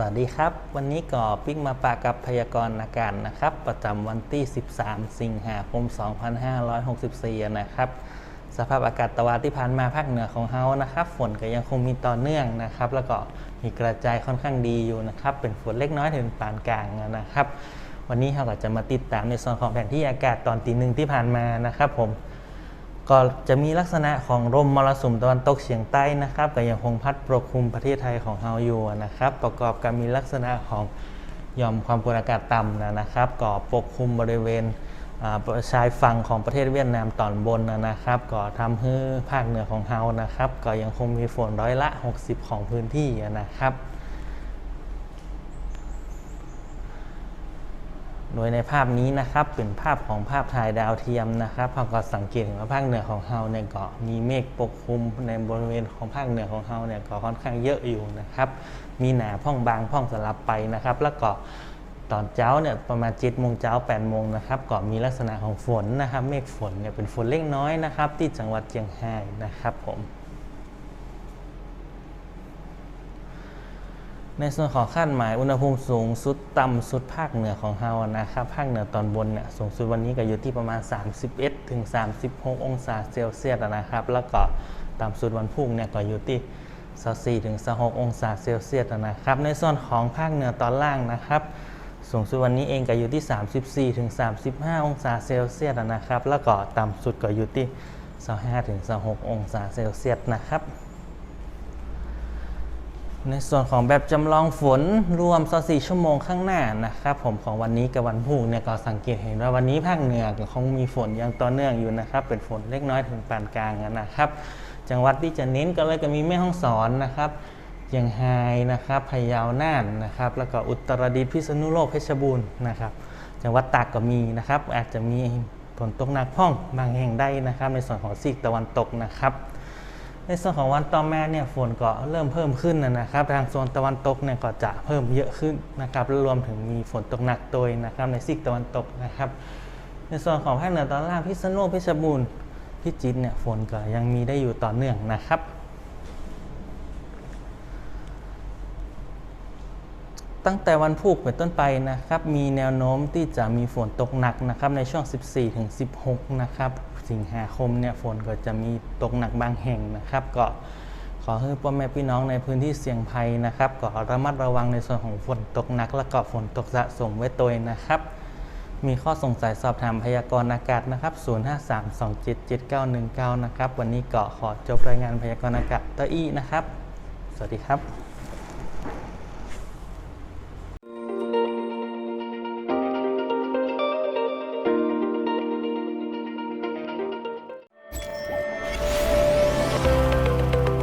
วัสดีครับ วันนี้ก็ปิ๊กมาปากับพยากรณ์อากาศนะครับ ประจำวันที่ 13 สิงหาคม 2564 นะครับ สภาพอากาศตะวันที่ผ่านมาภาคเหนือของเฮานะครับ ฝนก็ยังคงมีต่อเนื่องนะครับ แล้วก็มีกระจายค่อนข้างดีอยู่นะครับ เป็นฝนเล็กน้อยถึงปานกลางนะครับ วันนี้เราก็จะมาติดตามในส่วนของแผนที่อากาศตอนตีหนึ่งที่ผ่านมานะครับผม ก็จะมีลักษณะของลมมรสุมตะวันตกเฉียงใต้นะครับก็ยังคงพัดปกคลุมประเทศไทยของเราอยู่นะครับ ประกอบกับมีลักษณะของย่อมความกดอากาศต่ำนะครับก็ปกคลุมบริเวณชายฝั่งของประเทศเวียดนามตอนบนนะครับก็ทำให้ภาคเหนือของเรานะครับ ก็ยังคงมีฝนร้อยละ 60 ของพื้นที่นะครับ โดยในภาพนี้นะครับเป็นภาพของภาพถ่ายดาวเทียมนะครับเราก็สังเกตเห็นว่าภาคเหนือของเราเนี่ยก็มีเมฆปกคลุมในบริเวณของภาคเหนือของเราเนี่ยก็ค่อนข้างเยอะอยู่นะครับ มีหนาพ่องบางพ่องสลับไปนะครับ แล้วก็ตอนเช้าเนี่ยประมาณ7จ็ดโมงเช้า8ปดโมงนะครับก็มีลักษณะของฝนนะครับ เมฆฝนเนี่ยเป็นฝนเล็กน้อยนะครับ ที่จังหวัดเชียงรายนะครับผม ในส่วนของคาดหมายอุณหภูมิสูงสุดต่ำสุดภาคเหนือของเรานะครับภาคเหนือตอนบนเนี่ยสูงสุดวันนี้ก็อยู่ที่ประมาณ 31ถึง36 องศาเซลเซียสนะครับ แล้วก็ต่ำสุดวันพุ่งเนี่ยก็อยู่ที่24ถึง26องศาเซลเซียสนะครับ ในส่วนของภาคเหนือตอนล่างนะครับ สูงสุดวันนี้เองก็อยู่ที่ 34ถึง35 องศาเซลเซียสนะครับ แล้วก็ต่ำสุดก็อยู่ที่25ถึง26องศาเซลเซียสนะครับ ในส่วนของแบบจำลองฝนรวม24ชั่วโมงข้างหน้านะครับผมของวันนี้กับวันพรุ่งเนี่ยก็สังเกตเห็นว่าวันนี้ภาคเหนือก็คงมีฝนยังต่อเนื่องอยู่นะครับ เป็นฝนเล็กน้อยถึงปานกลางนะครับ จังหวัดที่จะเน้นก็เลยก็มีแม่ฮ่องสอนนะครับเชียงรายนะครับพะเยาน่านนะครับ แล้วก็อุตรดิตถ์พิษณุโลกเพชรบูรณ์นะครับ จังหวัดตากก็มีนะครับ อาจจะมีฝนตกหนักพ่องบางแห่งได้นะครับ ในส่วนของซีกตะวันตกนะครับ ในส่วนของวันต่อมาเนี่ยฝนก็เริ่มเพิ่มขึ้นนะครับ ทางโซนตะวันตกเนี่ยก็จะเพิ่มเยอะขึ้นนะครับรวมถึงมีฝนตกหนักโดยนะครับในซีกตะวันตกนะครับ ในส่วนของภาคเหนือตอนล่างพิษณุโลกพิษบูรณ์พิจิตรเนี่ยฝนก็ยังมีได้อยู่ต่อเนื่องนะครับ ตั้งแต่วันพุธเป็นต้นไปนะครับ มีแนวโน้มที่จะมีฝนตกหนักนะครับในช่วง 14ถึง16 นะครับสิงหาคมเนี่ยฝนก็จะมีตกหนักบางแห่งนะครับ ก็ขอให้พ่อแม่พี่น้องในพื้นที่เสี่ยงภัยนะครับก็ระมัดระวังในส่วนของฝนตกหนัก และก็ฝนตกสะสมไว้ตัวนะครับ มีข้อสงสัยสอบถามพยากรณ์อากาศนะครับ 0532777919 นะครับ วันนี้ก็ขอจบรายงานพยากรณ์อากาศเตออี้นะครับ สวัสดีครับ